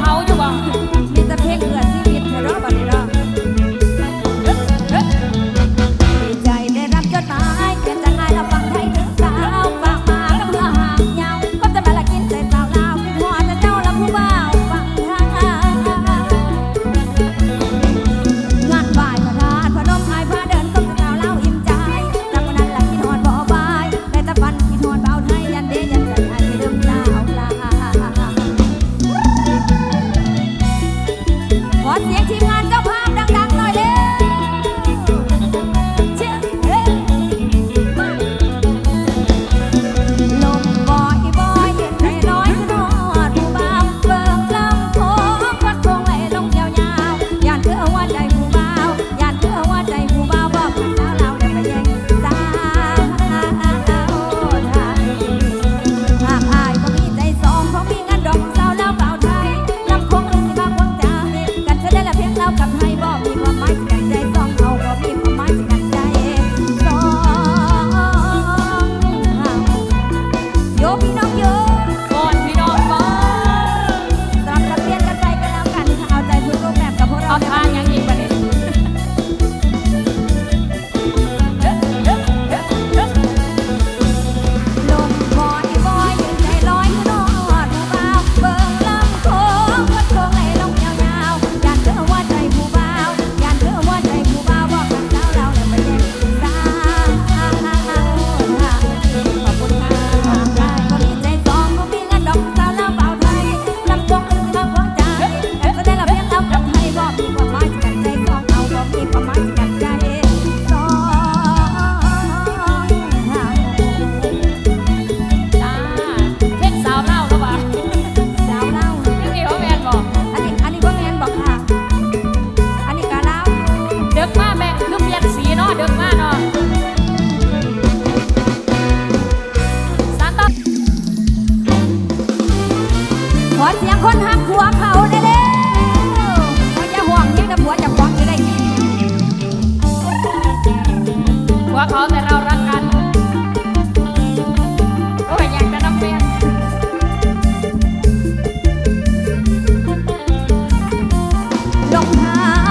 好 ว่าเขาแต่เรารักกัน โอ้ยอยากจะนับเป็นลงทา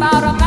about a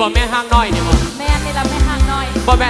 บ่แม่ห้างน้อยเนี่บ่แม่นี่ละแม่ห้างน้อยบ่แม่